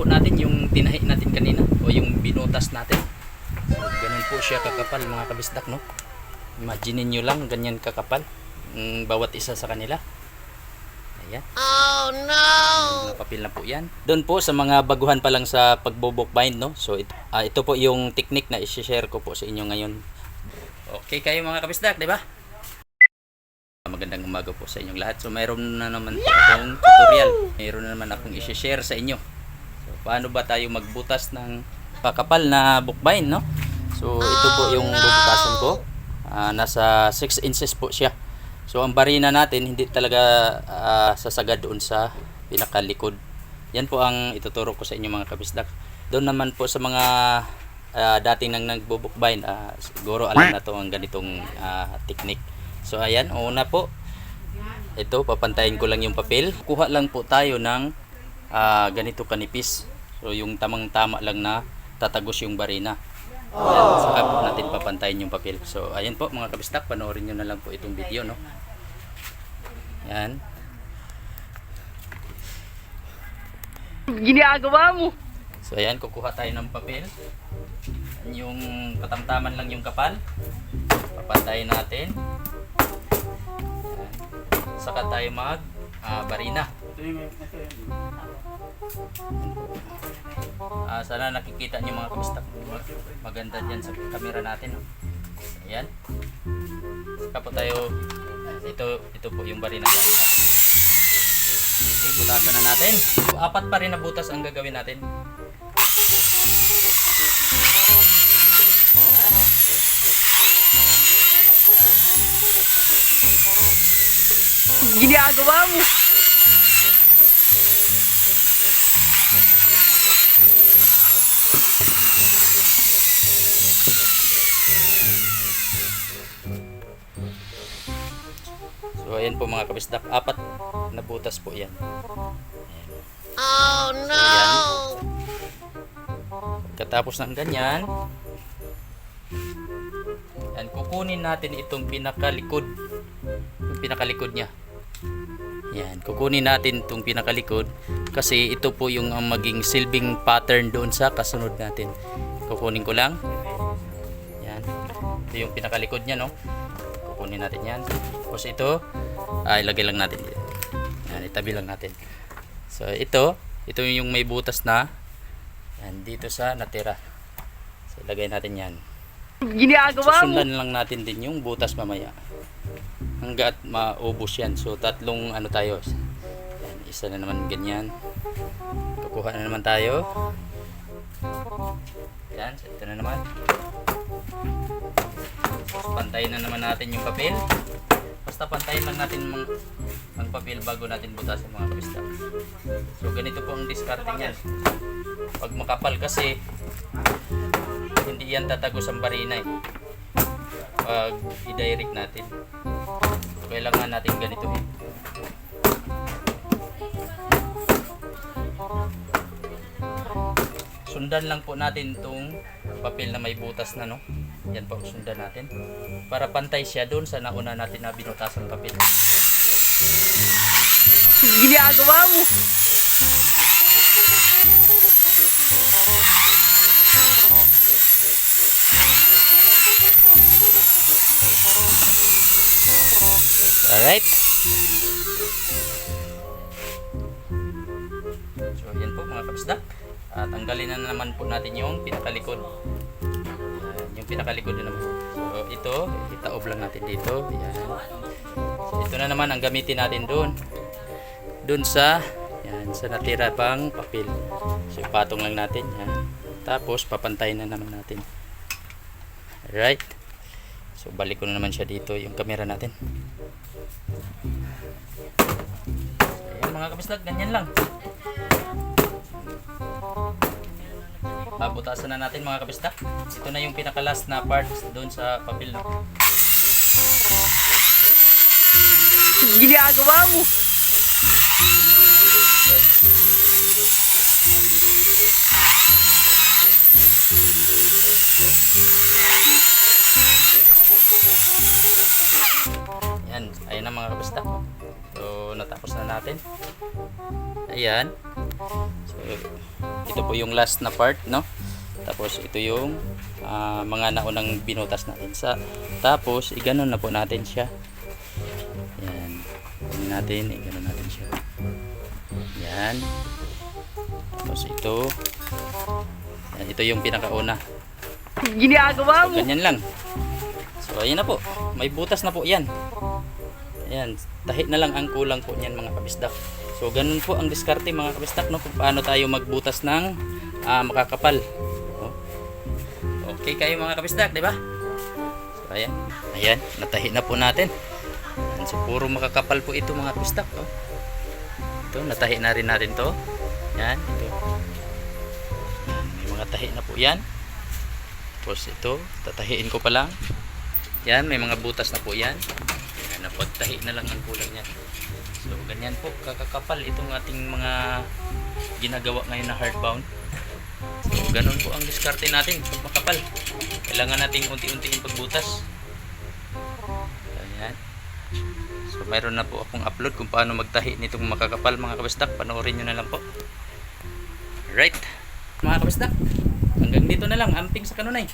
po natin yung tinahi natin kanina o yung binutas natin. So, ganun po siya kakapal mga kabisdak no. Imagine nyo lang ganyan kakapal ang bawat isa sa kanila. Ayan. Oh no! Papel na po yan. Doon po sa mga baguhan pa lang sa pagbubok bind, no? So, ito, ah, ito po yung technique na isi-share ko po sa inyo ngayon. Okay kayo mga kabisdak, di ba? Magandang umaga po sa inyong lahat. So, mayroon na naman po akong tutorial. Mayroon na naman akong isi-share sa inyo. Paano ba tayo magbutas ng pakapal na book bind, no? So, ito po yung bubutasan ko. Ah, nasa 6 inches po siya. So ang barina natin hindi talaga ah, sasagad doon sa pinakalikod. Yan po ang ituturo ko sa inyo mga kabisdak. Doon naman po sa mga ah, dating nang nagbubukbayn, ah, siguro alam na to ang ganitong ah, technique. So ayan, una po. Ito, papantayin ko lang yung papel. Kuha lang po tayo ng ah, ganito kanipis. So yung tamang-tama lang na tatagos yung barina. Ayan, saka natin papantayin yung papel. So, ayan po mga kabistak, panoorin nyo na lang po itong video, no? Yan. Ginagawa mo! So, ayan, kukuha tayo ng papel. Yung katamtaman lang yung kapal. Papantayin natin. Ayan. Saka tayo mag ah, barina. Ah, sana nakikita niyo mga kabistak. Maganda diyan sa camera natin. No? Ayan. Saka po tayo ito ito po yung barina natin. Okay, butasan na natin. Apat pa rin na butas ang gagawin natin. Ginagawa mo! Ayan po mga kabisdak, apat na butas po yan. Oh no! Katapos ng ganyan, yan, kukunin natin itong pinakalikod. Yung pinakalikod niya. Yan, kukunin natin itong pinakalikod kasi ito po yung ang maging silbing pattern doon sa kasunod natin. Kukunin ko lang. Yan. Ito yung pinakalikod niya, no? Kukunin natin yan. Tapos ito, ay ilagay lang natin dito. Yan, itabi lang natin. So ito, ito yung may butas na yan, dito sa natira. So ilagay natin yan. Ginagawa mo! Susundan lang natin din yung butas mamaya. Hanggat maubos yan. So tatlong ano tayo. Yan, isa na naman ganyan. Kukuha na naman tayo. Yan, so ito na naman. Pantayin na naman natin yung papel. Basta pantayin lang natin ang papel bago natin butasan mga kabista. So ganito po ang discarding yan. Pag makapal kasi hindi yan tatagos ang barina eh. Pag i-direct natin. Kailangan natin ganito eh. Sundan lang po natin tong papel na may butas na no. Yan po sundan natin. Para pantay siya doon sa nauna natin na binutasan papel. Ginagawa mo! Alright. So, yan po mga kabisda. At tanggalin na naman po natin yung pinakalikod. Pinakalikod na naman. So, ito, itaob lang natin dito. Yan. So, ito na naman ang gamitin natin doon. Doon sa, yan, sa natira pang papel. So, patong lang natin. Yan. Tapos, papantayin na naman natin. Alright. So, balik ko na naman siya dito, yung camera natin. Ayan mga kabislag, ganyan lang. Babutasan na natin mga kabistak. Ito na yung pinaka-last na part doon sa papel. No? Ginagawa mo! Ayan, ayan na mga kabistak. So, natapos na natin. Ayan. So, ito po yung last na part, no? Tapos ito yung ah, mga naunang binutas natin sa tapos iganon na po natin siya. Yan. Kunin natin, iganon natin siya. Yan. Tapos ito. Yan, ito yung pinakauna. Ginagawa mo. Ganyan lang. So, ayan na po. May butas na po yan. Ayan. Tahi na lang ang kulang po niyan mga kabisdak. So, ganun po ang diskarte mga kabisdak no? Kung paano tayo magbutas ng ah, makakapal. Oh. Okay kayo mga kabisdak, di ba? So, ayan. Ayan. Natahi na po natin. Ayan, so, puro makakapal po ito mga kabisdak. Oh. Ito, natahi na rin natin to. Yan. Ito. May mga tahi na po yan. Tapos ito, tatahiin ko pa lang. Yan, may mga butas na po yan. Yan, napagtahi na lang ang kulang niyan. Ganyan po, kakakapal itong ating mga ginagawa ngayon na hardbound. So, ganun po ang diskarte natin pag makapal. Kailangan nating unti-untiin pagbutas. Ayan. So, mayroon na po akong upload kung paano magtahi nitong makakapal mga kabistak. Panoorin nyo na lang po. Right. Mga kabistak, hanggang dito na lang. Amping sa kanunay.